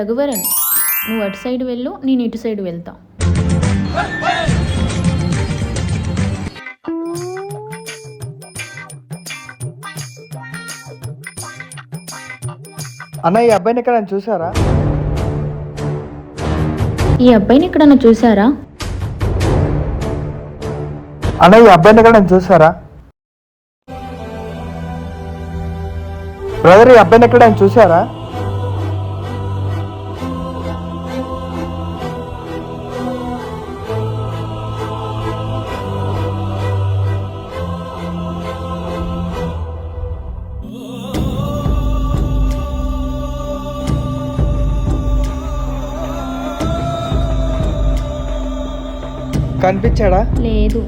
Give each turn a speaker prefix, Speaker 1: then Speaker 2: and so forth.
Speaker 1: రఘువరన్ నువ్వు అటు సైడ్ వెళ్ళు నేను ఇటు సైడ్ వెళ్తా.
Speaker 2: అన్న ఈ అబ్బాయిని ఎక్కడ చూసారా
Speaker 1: ఈ అబ్బాయిని ఎక్కడన్నా చూసారా
Speaker 2: అన్న ఈ అబ్బాయిని ఎక్కడ చూసారా బ్రదర్ ఈ అబ్బాయిని ఎక్కడ చూసారా కనిపించాడా?
Speaker 1: లేదు.